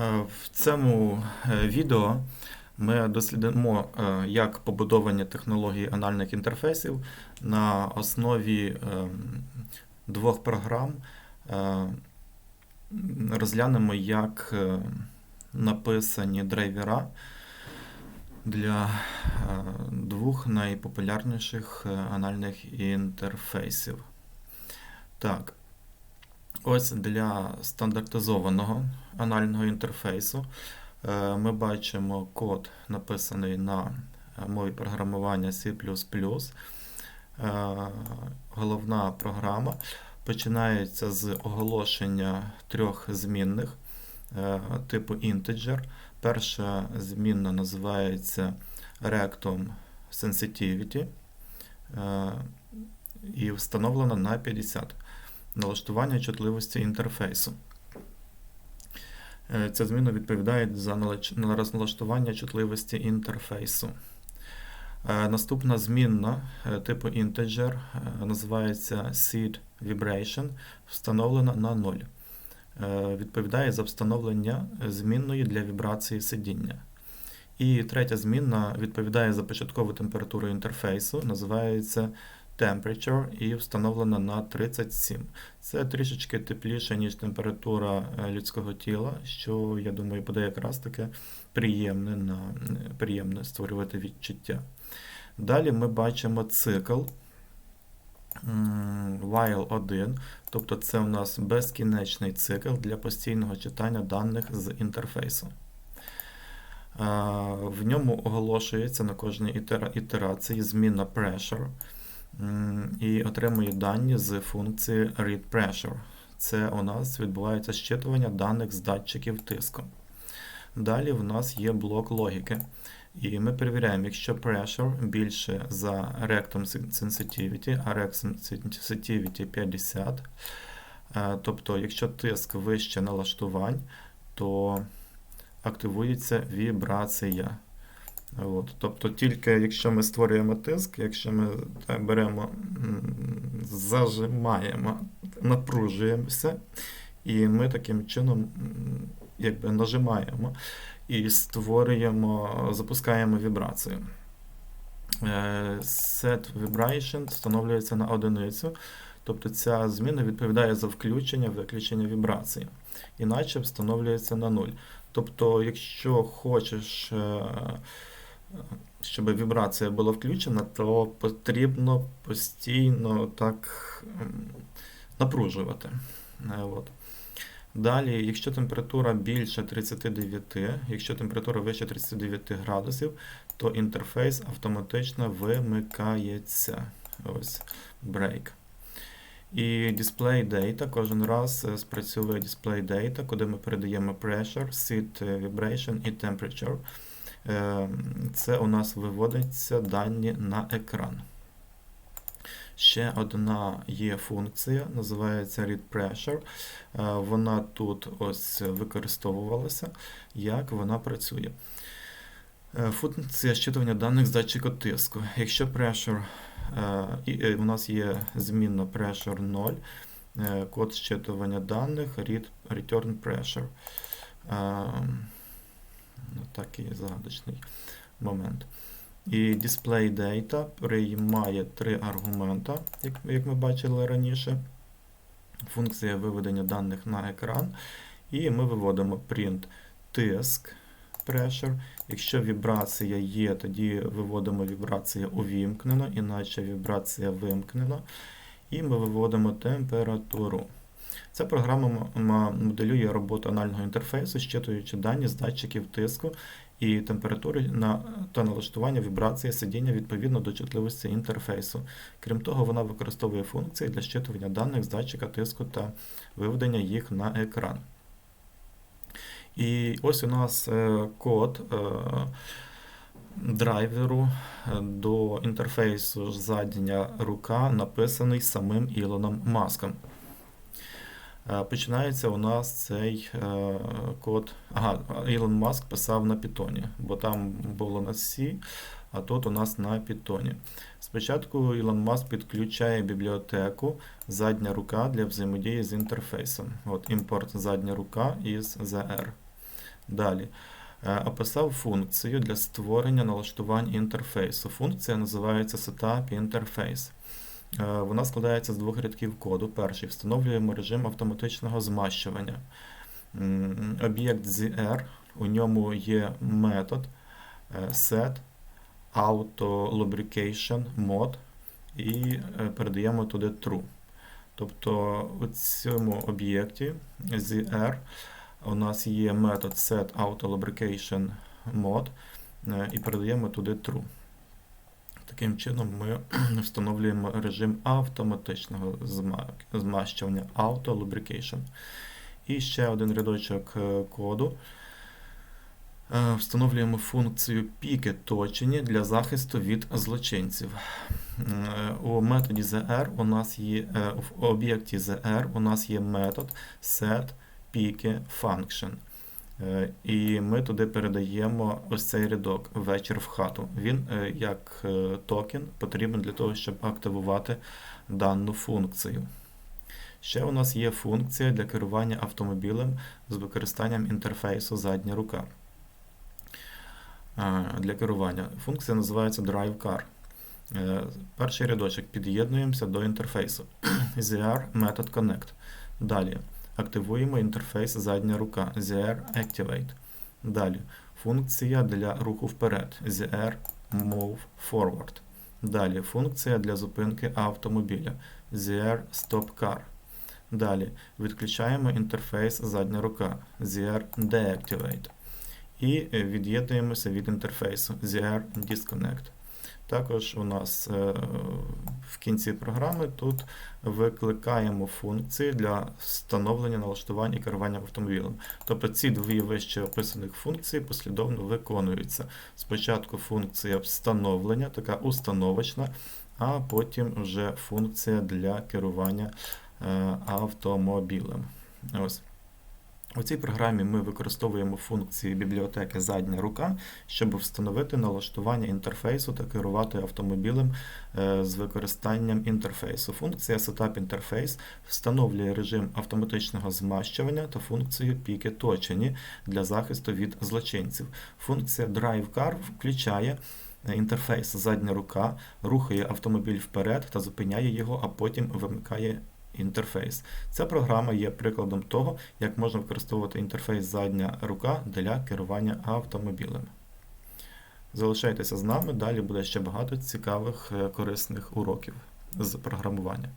Е, В цьому е, відео ми дослідимо, е, як побудовані технології анальних інтерфейсів на основі ем, двох програм. Розглянемо, як написані драйвера для двох найпопулярніших анальних інтерфейсів. Так, ось для стандартизованого анального інтерфейсу е, ми бачимо код, написаний на е, мові програмування C. Е, Головна програма починається з оголошення трьох змінних типу integer. Перша змінна називається rectum sensitivity і встановлена на 50 налаштування чутливості інтерфейсу. Е, Ця зміна відповідає за налач- на налаштування чутливості інтерфейсу. Е, Наступна змінна е, типу integer називається seed vibration, встановлена на 0. Е, Відповідає за встановлення змінної для вібрації сидіння. І третя змінна відповідає за початкову температуру інтерфейсу, називається temperature і встановлена на 37. Це трішечки тепліше, ніж температура е, людського тіла, що, я думаю, буде якраз таке приємне, на, е, приємне створювати відчуття. Далі ми бачимо цикл while 1, тобто це у нас безкінечний цикл для постійного читання даних з інтерфейсу. В ньому оголошується на кожній ітера- ітерації змінна pressure і отримує дані з функції read pressure. Це у нас відбувається щитування даних з датчиків тиску. Далі в нас є блок логіки. І ми перевіряємо, якщо pressure більше за rectum sensitivity, а rectum sensitivity 50, е, тобто якщо тиск вище налаштувань, то активується вібрація. От. Тобто тільки якщо ми створюємо тиск, якщо ми так, беремо, зажимаємо, напружуємося, і ми таким чином якби нажимаємо і створюємо, запускаємо вібрацію. Е, Set vibration встановлюється на одиницю, тобто ця зміна відповідає за включення, виключення вібрації. Іначе встановлюється на 0. Тобто, якщо хочеш, е, щоб вібрація була включена, то потрібно постійно так напружувати. Е, От. Далі, якщо температура більше 39, якщо температура вище 39 градусів, то інтерфейс автоматично вимикається. Ось break. І display data кожен раз е, спрацьовує display data, куди ми передаємо pressure, seat е, vibration і temperature. Е, Це у нас виводиться дані на екран. Ще одна є функція, називається read pressure. Е, Вона тут ось використовувалася, як вона працює. Е, Функція щитування даних з датчика тиску. Якщо pressure, е, у нас є змінна pressure 0, е, код щитування даних, read, return pressure. Ну, Такий загадочний момент. І display data приймає три аргумента, як, ми бачили раніше. Функція виведення даних на екран. І ми виводимо print тиск pressure. Якщо вібрація є, тоді виводимо вібрація увімкнено, іначе вібрація вимкнена. І ми виводимо температуру. Ця програма моделює роботу анального інтерфейсу, щитуючи дані з датчиків тиску і температури на, та налаштування вібрації сидіння відповідно до чутливості інтерфейсу. Крім того, вона використовує функції для щитування даних з датчика тиску та виведення їх на екран. І ось у нас е, код е, драйверу е, до інтерфейсу задня рука, написаний самим Ілоном Маском. Е, Починається у нас цей е, код. Ага, Ілон Маск писав на Python, бо там було на C, а тут у нас на Python. Спочатку Ілон Маск підключає бібліотеку задня рука для взаємодії з інтерфейсом. От Імпорт задня рука із ZR. Далі. Е, Описав функцію для створення налаштувань інтерфейсу. Функція називається Setup Interface. Е, Вона складається з двох рядків коду. Перший встановлюємо режим автоматичного змащування. Об'єкт ZR, у ньому є метод set auto lubrication mod і е, передаємо туди true. Тобто у цьому об'єкті ZR у нас є метод set auto lubrication mod е, і передаємо туди true. Таким чином ми встановлюємо режим автоматичного змащування Auto Lubrication. І ще один рядочок е, коду. Е, Встановлюємо функцію піки точені для захисту від злочинців. Е, У методі ZR у нас є в об'єкті ZR у нас є метод set function. Е, І ми туди передаємо ось цей рядок вечір в хату. Він е, як е, токен потрібен для того, щоб активувати дану функцію. Ще у нас є функція для керування автомобілем з використанням інтерфейсу задня рука. Для керування. Функція називається Drive Car. Перший рядочок під'єднуємося до інтерфейсу. ZR Method Connect. Далі активуємо інтерфейс задня рука ZR Activate. Далі функція для руху вперед ZR Move Forward. Далі функція для зупинки автомобіля ZR Stop Car. Далі відключаємо інтерфейс задня рука ZR Deactivate. І від'єднуємося від інтерфейсу ZR Disconnect. Також у нас е, в кінці програми тут викликаємо функції для встановлення налаштування і керування автомобілем. Тобто ці дві вище описаних функції послідовно виконуються. Спочатку функція встановлення, така установочна, а потім вже функція для керування е, автомобілем. Ось. У цій програмі ми використовуємо функції бібліотеки задня рука, щоб встановити налаштування інтерфейсу та керувати автомобілем е, з використанням інтерфейсу. Функція Setup Interface встановлює режим автоматичного змащування та функцію піки точені для захисту від злочинців. Функція Drive Car включає е, інтерфейс задня рука, рухає автомобіль вперед та зупиняє його, а потім вимикає інтерфейс. Ця програма є прикладом того, як можна використовувати інтерфейс задня рука для керування автомобілем. Залишайтеся з нами, далі буде ще багато цікавих е, корисних уроків з програмування.